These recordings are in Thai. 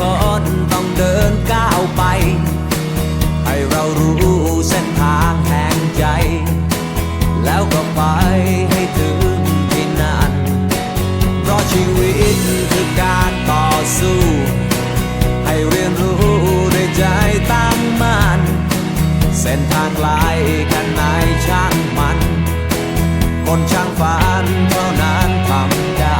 คนต้องเดินก้าวไป ให้เรารู้เส้นทางแห่งใจ แล้วก็ไปให้ถึงที่นั่น เพราะชีวิตคือการต่อสู้ ให้เรียนรู้ด้วยใจตั้งมั่น เส้นทางไกลแค่ไหนช่างมัน คนช่างฝันเท่านั้นทำได้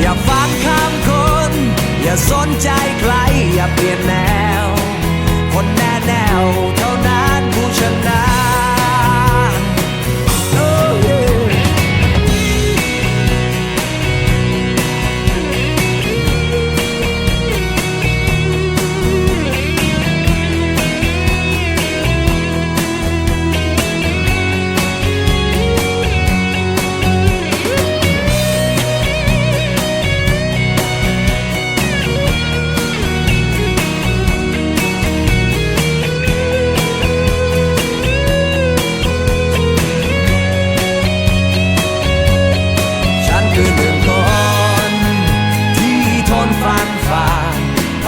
อย่าฟังคำคน อย่าสนใจใคร อย่าเปลี่ยนแนว